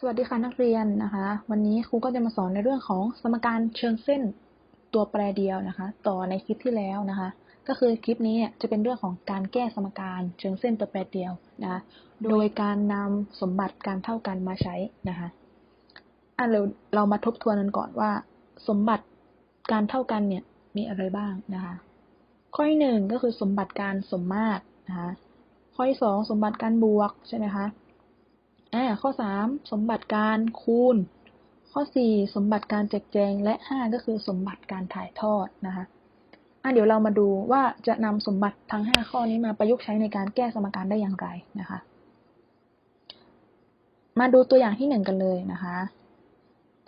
สวัสดีค่ะนักเรียนนะคะ วันนี้ครูก็จะมาสอนในเรื่องของสมการเชิงเส้นตัวแปรเดียวนะคะ ต่อในคลิปที่แล้วนะคะ ก็คือคลิปนี้เนี่ยจะเป็นเรื่องของการแก้สมการเชิงเส้นตัวแปรเดียวนะคะโดยการนำสมบัติการเท่ากันมาใช้นะคะอะเราเรามาทบทวนกันก่อนว่า สมบัติการเท่ากันเนี่ยมีอะไรบ้างนะคะ ข้อที่หนึ่งก็คือสมบัติการสมมาตรนะคะข้อที่สองสมบัติการบวกใช่ไหมคะ อ่าข้อสามสมบัติการคูณ ข้อสี่สมบัติการแจกแจงและห้าก็คือสมบัติการถ่ายทอดนะคะอะเดี๋ยวเรามาดูว่าจะนำสมบัติทั้งห้าข้อนี้มาประยุกต์ใช้ในการแก้สมการได้อย่างไรนะคะ มาดูตัวอย่างที่หนึ่งกันเลยนะคะ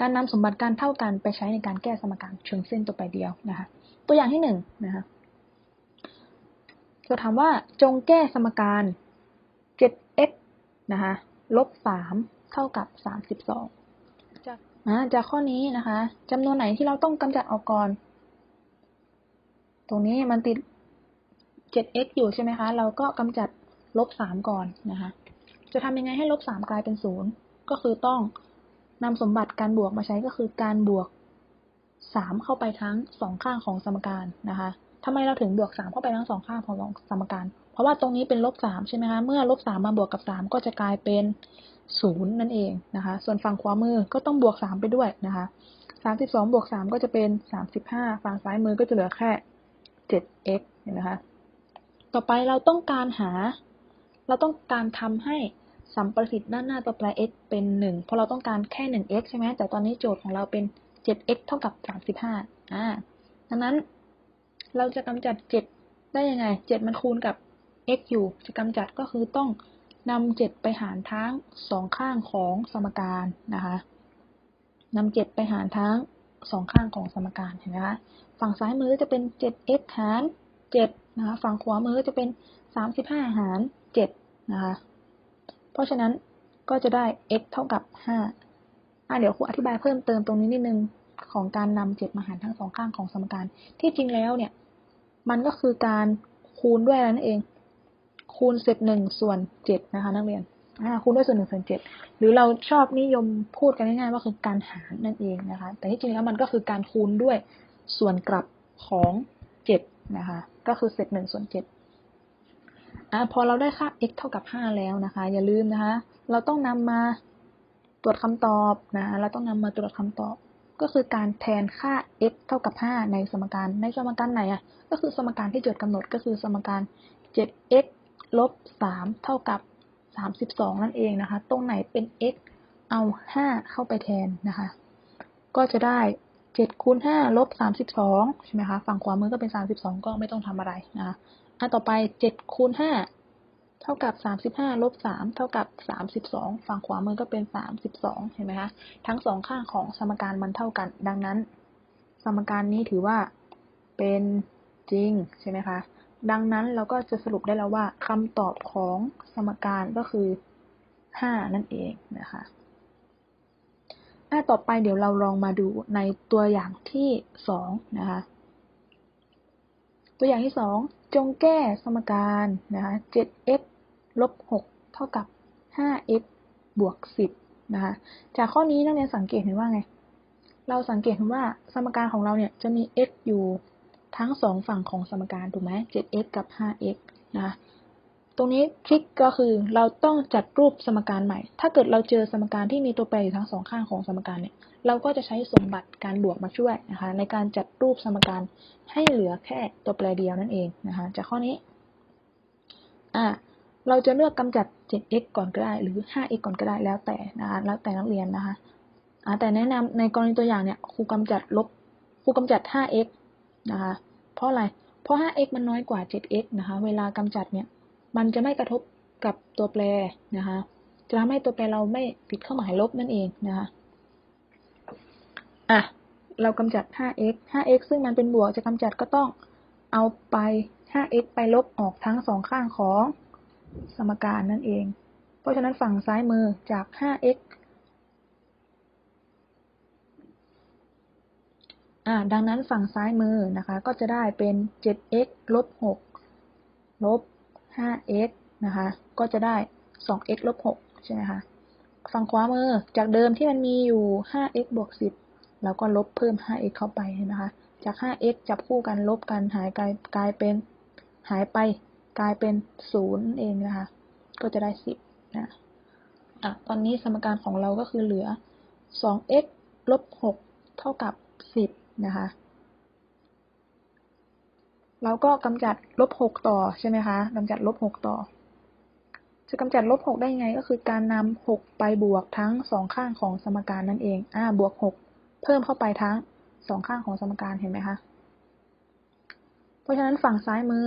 การนำสมบัติการเท่ากันไปใช้ในการแก้สมการเชิงเส้นตัวไปเดียวนะคะ ตัวอย่างที่หนึ่งนะคะจะถามว่าจงแก้สมการ 7x นะคะ ลบสามเท่ากับสามสิบสองจากจากข้อนี้นะคะจำนวนไหนที่เราต้องกำจัดออกก่อน ตรงนี้มันติด 7x อยู่ใช่ไหมคะ เราก็กำจัดลบสามก่อนนะคะ จะทำยังไงให้ลบสามกลายเป็นศูนย์ก็คือต้องนำสมบัติการบวกมาใช้ก็คือการบวกสามเข้าไปทั้งสองข้างของสมการนะคะทำไมเราถึงบวกสามเข้าไปทั้งสองข้างของสมการ เพราะว่าตรงนี้เป็นลบสามใช่ไหมคะ เมื่อลบสามมาบวกกับสามก็จะกลายเป็นศูนย์นั่นเองนะคะ ส่วนฝั่งขวามือก็ต้องบวกสามไปด้วยนะคะสามสิบสองบวกสามก็จะเป็นสามสิบห้าฝั่งซ้ายมือก็จะเหลือแค่เจ็ด x เห็นไหมคะ ต่อไปเราต้องการหา เราต้องการทำให้สัมประสิทธิ์ด้านหน้าตัวแปร x เป็นหนึ่งเพราะเราต้องการแค่หนึ่ง x ใช่ไหมแต่ตอนนี้โจทย์ของเราเป็นเจ็ด x เท่ากับสามสิบห้าอ่าดังนั้นเราจะกำจัดเจ็ดได้ยังไงเจ็ดมันคูณกับ x อยู่ จะกำจัดก็คือต้องนำเจ็ดไปหารทั้งสองข้างของสมการนะคะนำเจ็ดไปหารทั้งสองข้างของสมการเห็นไหมคะฝั่งซ้ายมือจะเป็น 7x หาร7นะคะฝั่งขวามือจะเป็น 35 หาร7นะคะเพราะฉะนั้นก็จะได้ x เท่ากับ 5อะเดี๋ยวครูอธิบายเพิ่มเติมตรงนี้นิดนึงของการนำ7มาหารทั้งสองข้างของสมการ ที่จริงแล้วเนี่ย มันก็คือการคูณด้วยนั่นเอง คูณเศษหนึ่งส่วนเจ็ดนะคะนักเรียนคูณด้วยส่วนหนึ่งส่วนเจ็ดหรือเราชอบนิยมพูดกันง่ายๆว่าคือการหารนั่นเองนะคะ แต่ที่จริงแล้วมันก็คือการคูณด้วยส่วนกลับของเจ็ดนะคะ ก็คือเศษหนึ่งส่วนเจ็ดอะพอเราได้ค่า x เท่ากับห้าแล้วนะคะ อย่าลืมนะคะ เราต้องนำมาตรวจคำตอบนะ เราต้องนำมาตรวจคำตอบ ก็คือการแทนค่า x เท่ากับ 5 ในสมการ ในสมการไหนอะ ก็คือสมการที่โจทย์กำหนดก็คือสมการ 7x ลบ3เท่ากับ32นั่นเองนะคะ ตรงไหนเป็น x เอา5เข้าไปแทนนะคะ ก็จะได้7คูณ5ลบ32ใช่ไหมคะ ฝั่งขวามือก็เป็น32ก็ไม่ต้องทำอะไรนะคะอะต่อไป7คูณ5เท่ากับ35ลบ3เท่ากับ32ฝั่งขวามือก็เป็น32เห็นไหมคะ ทั้งสองข้างของสมการมันเท่ากัน ดังนั้น สมการนี้ถือว่าเป็นจริงใช่ไหมคะ ดังนั้นเราก็จะสรุปได้แล้วว่าคำตอบของสมการก็คือ 5 นั่นเองนะคะหน้าต่อไปเดี๋ยวเราลองมาดูในตัวอย่างที่ 2 นะคะ ตัวอย่างที่ 2 จงแก้สมการนะคะ 7x ลบ 6 เท่ากับ 5x บวก 10 นะคะ จากข้อนี้นักเรียนสังเกตเห็นว่าไง เราสังเกตเห็นว่าสมการของเราเนี่ยจะมี x อยู่ ทั้งสองฝั่งของสมการถูกไหม 7x กับ 5x นะ ตรงนี้ทริคก็คือเราต้องจัดรูปสมการใหม่ ถ้าเกิดเราเจอสมการที่มีตัวแปรอยู่ทั้งสองข้างของสมการเนี่ย เราก็จะใช้สมบัติการบวกมาช่วยนะคะ ในการจัดรูปสมการให้เหลือแค่ตัวแปรเดียวนั่นเองนะคะ จากข้อนี้ อ่าเราจะเลือกกำจัด 7x ก่อนก็ได้หรือ 5x ก่อนก็ได้แล้วแต่นะคะแล้วแต่นักเรียนนะคะแต่แนะนำในกรณีตัวอย่างเนี่ยครูกำจัดลบครูกำจัด 5x นะคะ เพราะอะไร เพราะ 5x มันน้อยกว่า 7x นะคะ เวลากำจัดเนี่ย มันจะไม่กระทบกับตัวแปรนะคะ จะทำให้ตัวแปรเราไม่ติดเครื่องหมายลบนั่นเองนะคะ อะ เรากำจัด 5x 5x ซึ่งมันเป็นบวกจะกำจัดก็ต้องเอาไป 5x ไปลบออกทั้งสองข้างของสมการนั่นเอง เพราะฉะนั้นฝั่งซ้ายมือจาก 5x อ่า ดังนั้นฝั่งซ้ายมือนะคะก็จะได้เป็น 7x ลบ 6 ลบ 5x นะคะ ก็จะได้ 2x ลบ 6 ใช่ไหมคะ ฝั่งขวามือจากเดิมที่มันมีอยู่ 5x บวก 10 แล้วก็ลบเพิ่ม 5x เข้าไปเห็นไหมคะ จาก 5x จับคู่กันลบกันหายกลายกลายเป็นหายไปกลายเป็น 0 เองนะคะ ก็จะได้ 10 นะอะตอนนี้สมการของเราก็คือเหลือ 2x ลบ 6 เท่ากับ 10 นะคะ เราก็กำจัดลบ6ต่อใช่ไหมคะกำจัดลบ6ต่อ จะกำจัดลบ6ได้ยังไงก็คือการนำ6ไปบวกทั้งสองข้างของสมการนั่นเองอ่าบวก6เพิ่มเข้าไปทั้งสองข้างของสมการเห็นไหมคะ เพราะฉะนั้นฝั่งซ้ายมือ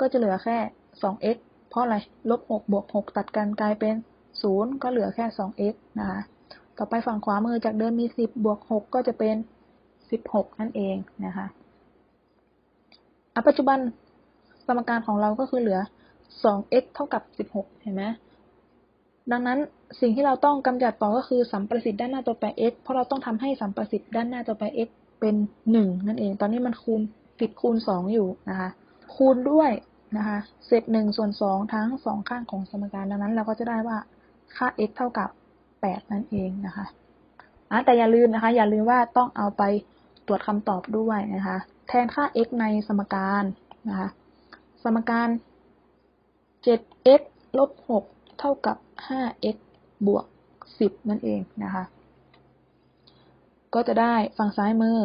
ก็จะเหลือแค่ 2x เพราะอะไร ลบ 6 บวก 6 ตัดกันกลายเป็น 0 ก็เหลือแค่ 2x นะคะ ต่อไปฝั่งขวามือจากเดิมมี 10 บวก 6 ก็จะเป็น 16 นั่นเองนะคะอะปัจจุบันสมการของเราก็คือเหลือ 2x เท่ากับ 16 เห็นไหมดังนั้นสิ่งที่เราต้องกำจัดต่อก็คือสัมประสิทธิ์ด้านหน้าตัวแปร x เพราะเราต้องทำให้สัมประสิทธิ์ด้านหน้าตัวแปร x เป็น 1 นั่นเอง ตอนนี้มันคูณติดคูณ 2 อยู่นะคะ คูณด้วยนะคะเศษ1ส่วน 2 ทั้ง 2 ข้างของสมการดังนั้น เราก็จะได้ว่าค่า x เท่ากับ 8 นั่นเองนะคะอะแต่อย่าลืมนะคะ อย่าลืมว่าต้องเอาไป ตรวจคำตอบด้วยนะคะ แทนค่า x ในสมการนะคะ สมการ 7x ลบ 6 เท่ากับ 5x บวก 10 นั่นเองนะคะ ก็จะได้ฝั่งซ้ายมือ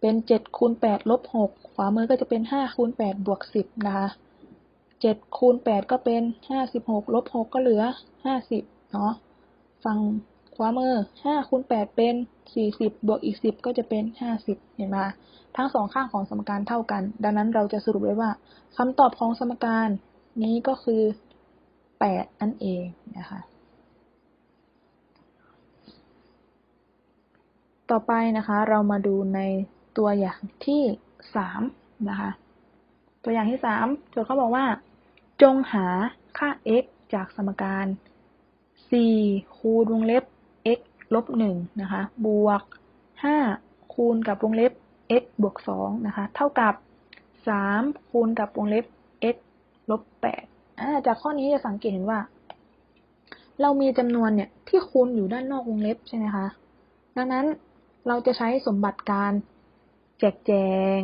เป็น 7 คูณ 8 ลบ 6 ขวามือก็จะเป็น 5 คูณ 8 บวก 10 นะคะ 7 คูณ 8 ก็เป็น 56 ลบ 6 ก็เหลือ 50 เนาะฝั่ง ขวามือ5คูณ8เป็น40บวกอีก10ก็จะเป็น50เห็นไหมทั้งสองข้างของสมการเท่ากัน ดังนั้นเราจะสรุปได้ว่าคำตอบของสมการนี้ก็คือ8นั่นเองนะคะต่อไปนะคะเรามาดูในตัวอย่างที่3นะคะตัวอย่างที่3โจทย์เขาบอกว่า จงหาค่า x จากสมการ 4 คูณวงเล็บ ลบ1นะคะ บวก 5 คูณกับวงเล็บ x บวก2นะคะ เท่ากับ 3 คูณกับวงเล็บ x ลบ8าจากข้อนี้จะสังเกตเห็นว่า เรามีจำนวนเนี่ยที่คูณอยู่ด้านนอกวงเล็บใช่ไหมคะ ดังนั้นเราจะใช้สมบัติการแจกแจง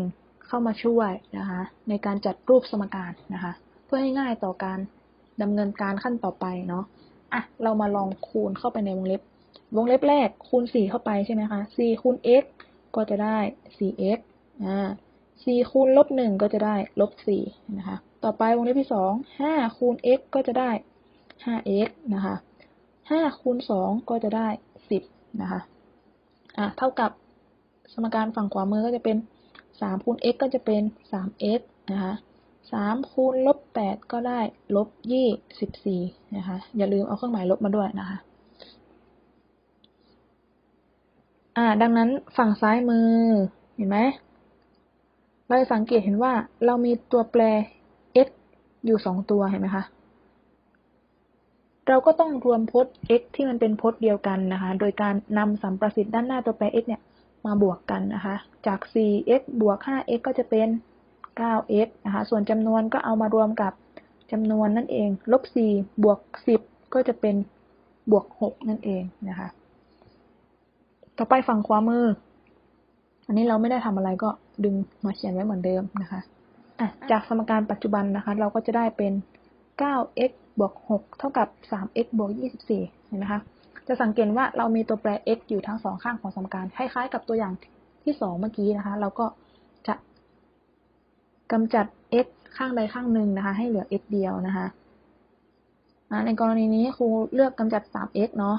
เข้ามาช่วยนะคะ ในการจัดรูปสมการนะคะ เพื่อให้ง่ายต่อการดำเนินการขั้นต่อไปเนาะอะ เรามาลองคูณเข้าไปในวงเล็บ วงเล็บแรกคูณ 4 เข้าไปใช่ไหมคะ 4 คูณ x ก็จะได้ 4x อ่า 4 คูณลบ 1 ก็จะได้ลบ 4 นะคะ ต่อไปวงเล็บที่ 2 5 คูณ x ก็จะได้ 5x นะคะ 5 คูณ 2 ก็จะได้ 10 นะคะ อะเท่ากับสมการฝั่งขวามือก็จะเป็น 3 คูณ x ก็จะเป็น 3x นะคะ3คูณลบ8ก็ได้ลบ24นะคะ อย่าลืมเอาเครื่องหมายลบมาด้วยนะคะ อ่า ดังนั้นฝั่งซ้ายมือ เห็นไหม เราจะสังเกตเห็นว่าเรามีตัวแปร x อยู่สองตัวเห็นไหมคะ เราก็ต้องรวมพจน์ x ที่มันเป็นพจน์เดียวกันนะคะ โดยการนำสัมประสิทธิ์ด้านหน้าตัวแปร x เนี่ย มาบวกกันนะคะ จาก 4x บวก 5x ก็จะเป็น 9x นะคะ ส่วนจำนวนก็เอามารวมกับจำนวนนั่นเอง ลบ 4 บวก 10 ก็จะเป็นบวก 6 นั่นเองนะคะ ต่อไปฝั่งขวามือ อันนี้เราไม่ได้ทำอะไรก็ดึงมาเขียนไว้เหมือนเดิมนะคะอะจากสมการปัจจุบันนะคะ เราก็จะได้เป็น 9x บวก 6 เท่ากับ 3x บวก 24 เห็นไหมคะ จะสังเกตว่าเรามีตัวแปร x อยู่ทั้งสองข้างของสมการ คล้ายๆ กับตัวอย่างที่สองเมื่อกี้นะคะ เราก็จะกำจัด x ข้างใดข้างหนึ่งนะคะ ให้เหลือ x เดียวนะคะในกรณีนี้ครูเลือกกำจัด 3x เนาะ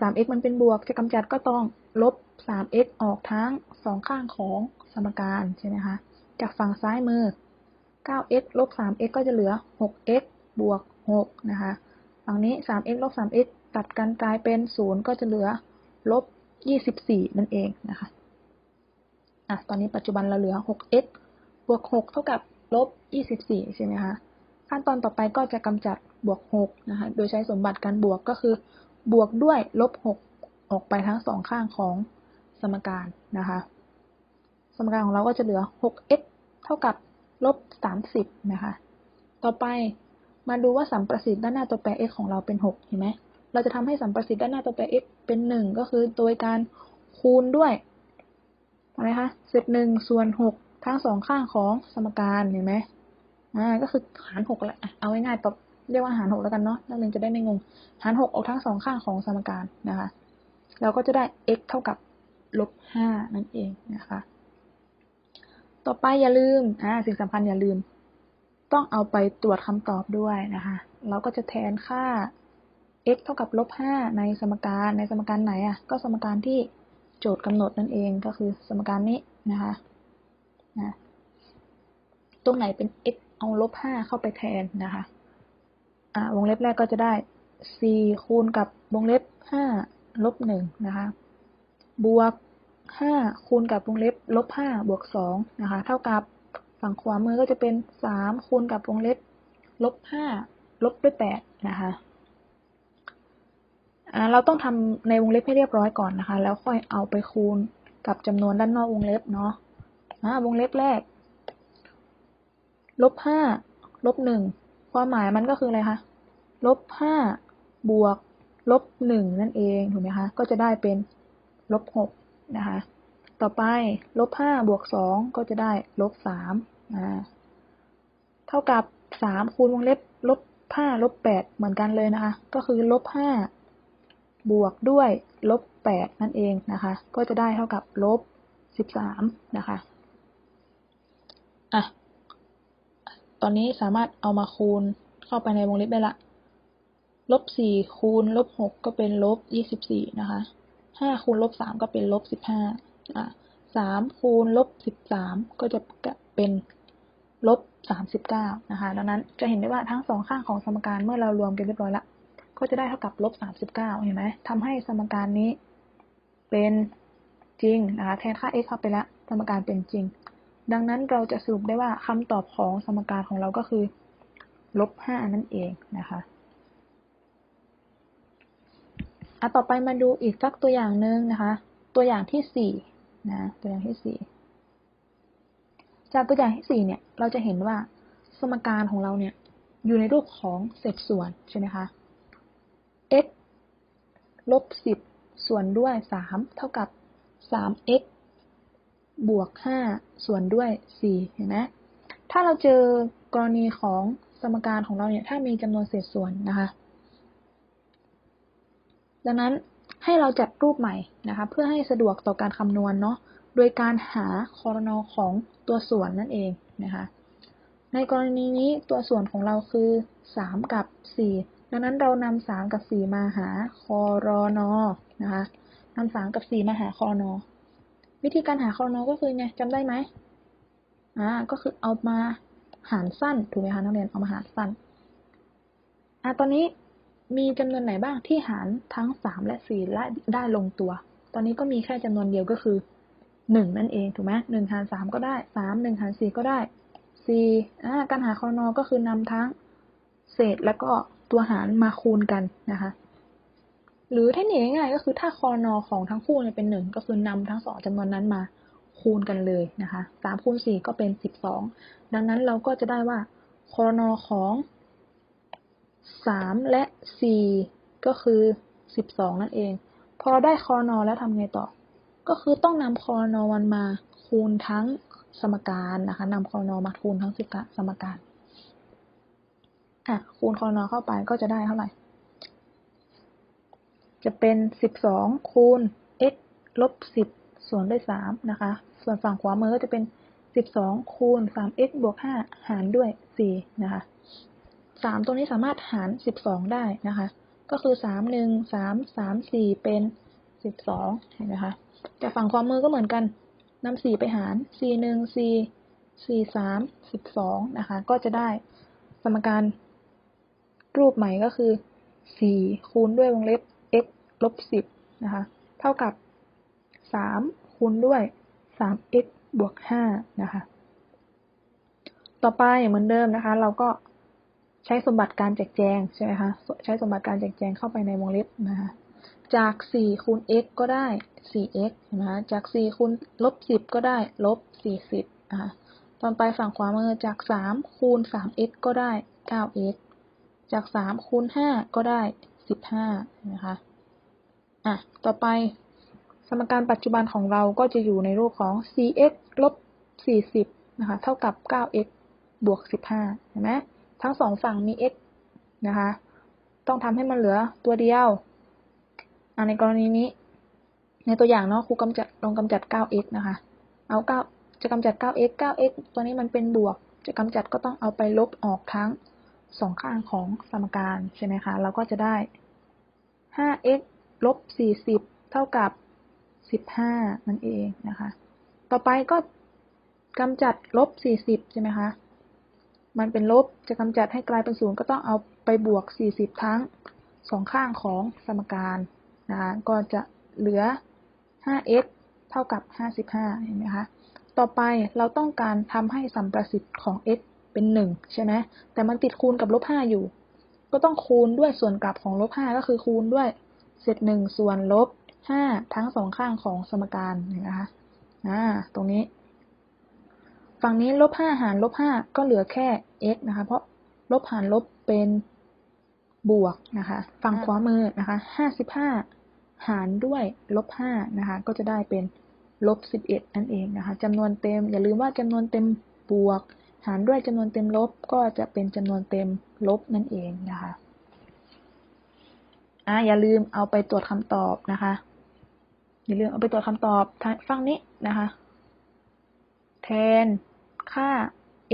3x มันเป็นบวก จะกำจัดก็ต้องลบ 3x ออกทั้งสองข้างของสมการใช่ไหมคะ จากฝั่งซ้ายมือ 9x ลบ 3x ก็จะเหลือ 6x บวก 6 นะคะ ฝั่งนี้ 3x ลบ 3x ตัดกันกลายเป็น 0 ก็จะเหลือ ลบ 24 นั่นเองนะคะ อะ ตอนนี้ปัจจุบันเราเหลือ 6x บวก 6 เท่ากับลบ 24 ใช่ไหมคะ ขั้นตอนต่อไปก็จะกำจัดบวก 6 นะคะ โดยใช้สมบัติการบวกก็คือ บวกด้วยลบ6ออกไปทั้งสองข้างของสมการนะคะ สมการของเราก็จะเหลือ 6x เท่ากับลบ 30 นะคะ ต่อไปมาดูว่าสัมประสิทธิ์ด้านหน้าตัวแปร x ของเราเป็นหกเห็นไหม เราจะทำให้สัมประสิทธิ์ด้านหน้าตัวแปร x เป็นหนึ่งก็คือโดยการคูณด้วยอะไรคะ เศษหนึ่งส่วนหกทั้งสองข้างของสมการ เห็นไหมอ่า ก็คือหารหกละเอาง่ายๆตบ เรียกว่าหารหกแล้วกันเนาะนักเรียนจะได้ไม่งง หารหกออกทั้งสองข้างของสมการนะคะ เราก็จะได้ x เท่ากับลบห้านั่นเองนะคะ ต่อไปอย่าลืมอ่าสิ่งสำคัญอย่าลืม ต้องเอาไปตรวจคำตอบด้วยนะคะ เราก็จะแทนค่า x เท่ากับลบห้าในสมการในสมการไหนอะ ก็สมการที่โจทย์กำหนดนั่นเองก็คือสมการนี้นะคะนะตรงไหนเป็น x เอาลบห้าเข้าไปแทนนะคะ อ่าวงเล็บแรกก็จะได้ c คูณกับวงเล็บห้าลบหนึ่งนะคะ บวกห้าคูณกับวงเล็บ ลบห้าบวกสองนะคะ เท่ากับฝั่งขวามือก็จะเป็นสามคูณกับวงเล็บ ลบห้าลบด้วยแปดนะคะเราต้องทำในวงเล็บให้เรียบร้อยก่อนนะคะ แล้วค่อยเอาไปคูณกับจำนวนด้านนอกวงเล็บเนาะวงเล็บแรก ลบห้าลบหนึ่ง ความหมายมันก็คืออะไรคะลบห้าบวกลบหนึ่งนั่นเองถูกไหมคะก็จะได้เป็นลบหกนะคะต่อไปลบห้าบวกสองก็จะได้ลบสามอ่าเท่ากับสามคูณวงเล็บลบห้าลบแปดเหมือนกันเลยนะคะ ก็คือลบห้าบวกด้วยลบแปดนั่นเองนะคะ ก็จะได้เท่ากับลบสิบสามนะคะอะ ตอนนี้สามารถเอามาคูณเข้าไปในวงเล็บได้ละ ลบสี่คูณลบหกก็เป็นลบยี่สิบสี่นะคะห้าคูณลบสามก็เป็นลบสิบห้าอะสามคูณลบสิบสามก็จะเป็นลบสามสิบเก้านะคะ ดังนั้นจะเห็นได้ว่าทั้งสองข้างของสมการเมื่อเรารวมกันเรียบร้อยล้วก็จะได้เท่ากับลบสามสิบเก้าเห็นไหมทำให้สมการนี้เป็นจริงนะคะ แทนค่า x เข้าไปแล้วสมการเป็นจริง ดังนั้นเราจะสรุปได้ว่าคำตอบของสมการของเราก็คือลบห้านั่นเองนะคะอะต่อไปมาดูอีกสักตัวอย่างหนึ่งนะคะ ตัวอย่างที่สี่นะตัวอย่างที่สี่จากตัวอย่างที่สี่เนี่ยเราจะเห็นว่าสมการของเราเนี่ยอยู่ในรูปของเศษส่วนใช่ไหมคะ x ลบสิบส่วนด้วยสามเท่ากับสาม x บวกห้าส่วนด้วยสี่เห็นไหมถ้าเราเจอกรณีของสมการของเราเนี่ยถ้ามีจำนวนเศษส่วนนะคะ ดังนั้นให้เราจัดรูปใหม่นะคะเพื่อให้สะดวกต่อการคำนวณเนาะโดยการหาคอรนอของตัวส่วนนั่นเองนะคะในกรณีนี้ตัวส่วนของเราคือสามกับสี่ดังนั้นเรานำสามกับสี่มาหาคอรนอนะคะนำสามกับสี่มาหาคอรนอ วิธีการหาคอรนอก็คือไงจำได้ไหมอ่าก็คือเอามาหารสั้นถูกไหมคะนักเรียนเอามาหารสั้นอ่าตอนนี้มีจำนวนไหนบ้างที่หารทั้งสามและสี่และได้ลงตัว ตอนนี้ก็มีแค่จำนวนเดียวก็คือหนึ่งนั่นเองถูกไหมหนึ่งหารสามก็ได้สามหนึ่งหารสี่ก็ได้สี่อ่าการหาคอรนอก็คือนำทั้งเศษแล้วก็ตัวหารมาคูณกันนะคะ หรือเทคนิคง่ายๆก็คือถ้าคอนอของทั้งคู่เป็นหนึ่งก็คือนำทั้งสองจำนวนนั้นมาคูณกันเลยนะคะสามคูณสี่ก็เป็นสิบสองดังนั้นเราก็จะได้ว่าคอนอของสามและสี่ก็คือสิบสองนั่นเอง พอได้คอนอแล้วทำไงต่อ ก็คือต้องนำคอนอวันมาคูณทั้งสมการนะคะนำคอนอมาคูณทั้งสิบสมการอะคูณคอนอเข้าไปก็จะได้เท่าไหร่ จะเป็นสิบสองคูณ x ลบสิบส่วนด้วยสามนะคะ ส่วนฝั่งขวามือก็จะเป็นสิบสองคูณสาม x บวกห้าหารด้วยสี่นะคะสามตัวนี้สามารถหารสิบสองได้นะคะ ก็คือสามหนึ่งสามสามสี่เป็นสิบสองเห็นไหมคะแต่ฝั่งขวามือก็เหมือนกันนำสี่ไปหารสี่หนึ่งสี่สี่สามสิบสองนะคะ ก็จะได้สมการรูปใหม่ก็คือ 4 คูณด้วยวงเล็บ ลบ10นะคะ เท่ากับ3คูณด้วย 3x บวก5นะคะ ต่อไปเหมือนเดิมนะคะ เราก็ใช้สมบัติการแจกแจงใช่ไหมคะ ใช้สมบัติการแจกแจงเข้าไปในวงเล็บนะคะ จาก 4 คูณ x ก็ได้ 4x นะคะจาก 4 คูณลบ 10 ก็ได้ ลบ 40นะคะตอนไปฝั่งขวามือจาก 3 คูณ 3x ก็ได้ 9x จากสามคูณห้าก็ได้สิบห้านะคะ อะ ต่อไป สมการปัจจุบันของเราก็จะอยู่ในรูปของ cx ลบสี่สิบนะคะ เท่ากับเก้า x บวกสิบห้าเห็นไหมทั้งสองฝั่งมี x นะคะ ต้องทำให้มันเหลือตัวเดียวอในกรณีนี้ ในตัวอย่างเนาะครูกำจัดลองกำจัด 9x นะคะ เอา 9 จะกำจัด 9x 9x ตัวนี้มันเป็นบวก จะกำจัดก็ต้องเอาไปลบออกทั้งสองข้างของสมการใช่ไหมคะ เราก็จะได้ 5x ลบ40เท่ากับ15นั่นเองนะคะ ต่อไปก็กำจัดลบ40ใช่ไหมคะ มันเป็นลบจะกำจัดให้กลายเป็นศูนย์ก็ต้องเอาไปบวก40ทั้งสองข้างของสมการนะคะก็จะเหลือ 5x เท่ากับ 55 เห็นไหมคะ ต่อไปเราต้องการทำให้สัมประสิทธิ์ของ x เป็น 1 ใช่ไหม แต่มันติดคูณกับลบ 5 อยู่ ก็ต้องคูณด้วยส่วนกลับของลบ 5 ก็คือคูณด้วย เศษ1ส่วนลบ5ทั้งสองข้างของสมการนไหมคะอ่าตรงนี้ ฝั่งนี้ลบ5หารลบ5ก็เหลือแค่ x นะคะ เพราะลบหารลบเป็นบวกนะคะ ฝั่งขวามือนะคะ55หารด้วยลบ5นะคะ ก็จะได้เป็นลบ11นั่นเองนะคะจำนวนเต็ม อย่าลืมว่าจำนวนเต็มบวก หารด้วยจำนวนเต็มลบ ก็จะเป็นจำนวนเต็มลบนั่นเองนะคะ อ่าอย่าลืมเอาไปตรวจคำตอบนะคะ อย่าลืมเอาไปตรวจคำตอบฝั่งนี้นะคะ แทนค่า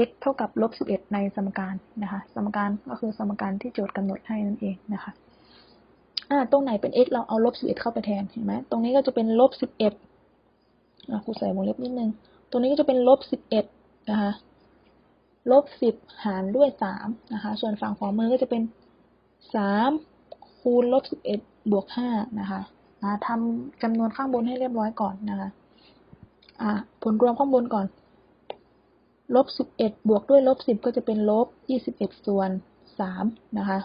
x เท่ากับลบ11ในสมการนะคะ สมการก็คือสมการที่โจทย์กำหนดให้นั่นเองนะคะอ่าตรงไหนเป็น x เราเอาลบ11เอ็ดเข้าไปแทนเห็นไหมตรงนี้ก็จะเป็นลบ11อะครูใส่วงเล็บนิดนึง ตรงนี้ก็จะเป็นลบ11นะคะลบ10หารด้วย3นะคะ ส่วนฝั่งขวามือก็จะเป็น3 คูณลบ11บเอ็ดบวก5นะคะทำจำนวนข้างบนให้เรียบร้อยก่อนนะคะผลรวมข้างบนก่อนลบสิบเอ็ดบวกด้วยลบสิบก็จะเป็นลบยี่สิบเอ็ดส่วนสามนะคะ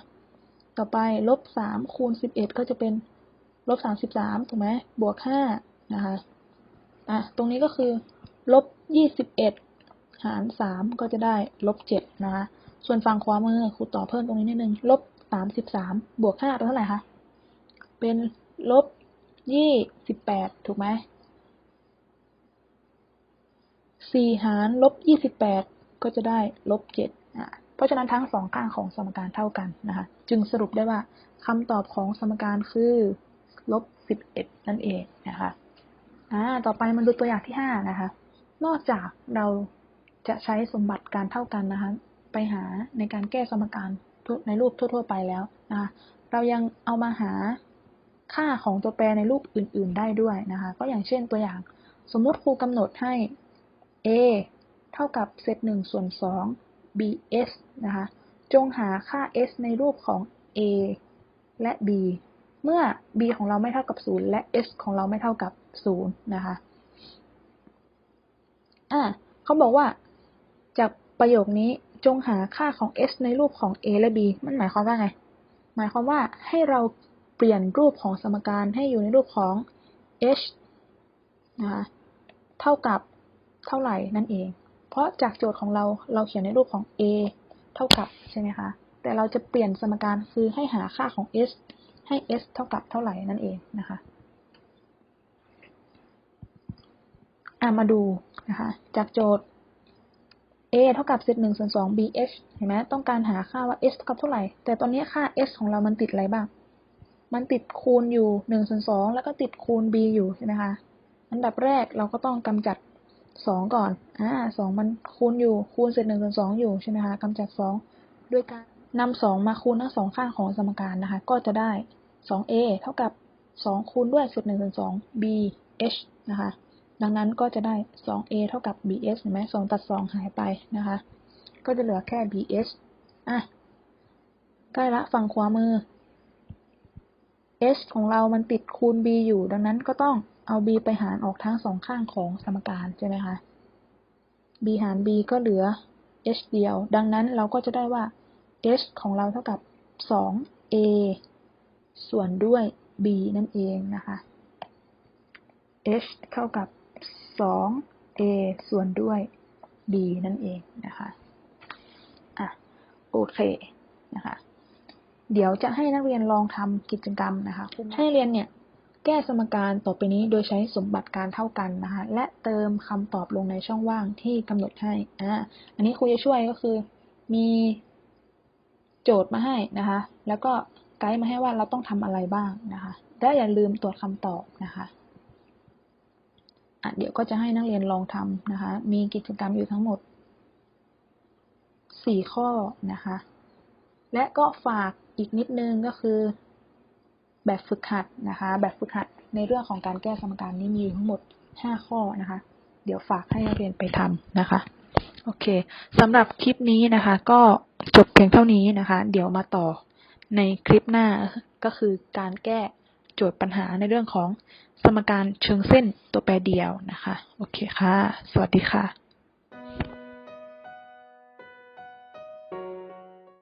ต่อไปลบสามคูณสิบเอ็ดก็จะเป็นลบสามสิบสามถูกไหมบวกห้านะคะอะตรงนี้ก็คือลบยี่สิบเอ็ดหารสามก็จะได้ลบเจ็ดนะคะ ส่วนฝั่งขวามือครูต่อเพิ่มตรงนี้นิดนึงลบ สามสิบสามบวกห้าเป็นเท่าไหร่คะ เป็นลบยี่สิบแปดถูกไหมสี่หารลบยี่สิบแปดก็จะได้ลบเจ็ดเพราะฉะนั้นทั้งสองข้างของสมการเท่ากันนะคะ จึงสรุปได้ว่าคำตอบของสมการคือลบสิบเอ็ดนั่นเองนะคะอ่าต่อไปมาดูตัวอย่างที่ห้านะคะ นอกจากเราจะใช้สมบัติการเท่ากันนะคะ ไปหาในการแก้สมการ ในรูปทั่ว ๆ ไปแล้วนะคะเรายังเอามาหาค่าของตัวแปรในรูปอื่น ๆ ได้ด้วยนะคะ ก็อย่างเช่นตัวอย่าง สมมติครูกำหนดให้ a เท่ากับเศษหนึ่งส่วนสอง bs นะคะ จงหาค่า s ในรูปของ a และ b เมื่อ b ของเราไม่เท่ากับศูนย์และ s ของเราไม่เท่ากับศูนย์นะคะ อ่าเขาบอกว่าจากประโยคนี้ จงหาค่าของ s ในรูปของ a และ b มันหมายความว่าไง หมายความว่าให้เราเปลี่ยนรูปของสมการให้อยู่ในรูปของ h นะคะเท่ากับเท่าไหร่นั่นเอง เพราะจากโจทย์ของเราเราเขียนในรูปของ a เท่ากับใช่ไหมคะ แต่เราจะเปลี่ยนสมการคือให้หาค่าของ s ให้ s เท่ากับเท่าไหร่นั่นเองนะคะอ่ามาดูนะคะจากโจทย์ a เท่ากับเศษหนึ่งส่วนสอง bh เห็นไหมต้องการหาค่าว่า s เท่ากับเท่าไหร่ แต่ตอนนี้ค่า s ของเรามันติดอะไรบ้าง มันติดคูณอยู่หนึ่งส่วนสองแล้วก็ติดคูณ b อยู่ใช่ไหมคะ อันดับแรกเราก็ต้องกำจัดสองก่อน อ่าสองมันคูณอยู่ คูณเศษหนึ่งส่วนสองอยู่ใช่ไหมคะกำจัดสองด้วยการนำสองมาคูณทั้งสองข้างของสมการนะคะ ก็จะได้สอง a เท่ากับสองคูณด้วยเศษหนึ่งส่วนสอง b h นะคะ ดังนั้นก็จะได้สอง a เท่ากับ b h เห็นไหมสองตัดสองหายไปนะคะ ก็จะเหลือแค่ b h อะใกล้ละฝั่งขวามือ h ของเรามันติดคูณ b อยู่ ดังนั้นก็ต้องเอา b ไปหารออกทั้งสองข้างของสมการใช่ไหมคะ b หาร b ก็เหลือ h เดียว ดังนั้นเราก็จะได้ว่า h ของเราเท่ากับ 2a ส่วนด้วย b นั่นเองนะคะ h เท่ากับ 2a ส่วนด้วย b นั่นเองนะคะอะโอเคนะคะเดี๋ยวจะให้นักเรียนลองทำกิจกรรมนะคะให้นักเรียนเนี่ยแก้สมการต่อไปนี้โดยใช้สมบัติการเท่ากันนะคะและเติมคำตอบลงในช่องว่างที่กำหนดให้อ่าอันนี้ครูจะช่วยก็คือมีโจทย์มาให้นะคะ แล้วก็ไกด์มาให้ว่าเราต้องทำอะไรบ้างนะคะและอย่าลืมตรวจคำตอบนะคะอะ เดี๋ยวก็จะให้นักเรียนลองทำนะคะ มีกิจกรรมอยู่ทั้งหมดสี่ข้อนะคะ และก็ฝากอีกนิดนึงก็คือ แบบฝึกหัดนะคะ แบบฝึกหัดในเรื่องของการแก้สมการนี้มีอยู่ทั้งหมด 5 ข้อนะคะ เดี๋ยวฝากให้นักเรียนไปทำนะคะ โอเคสำหรับคลิปนี้นะคะ ก็จบเพียงเท่านี้นะคะ เดี๋ยวมาต่อในคลิปหน้าก็คือการแก้ จทย์ปัญหาในเรื่องของสมการเชิงเส้นตัวแปรเดียวนะคะ โอเคค่ะ สวัสดีค่ะ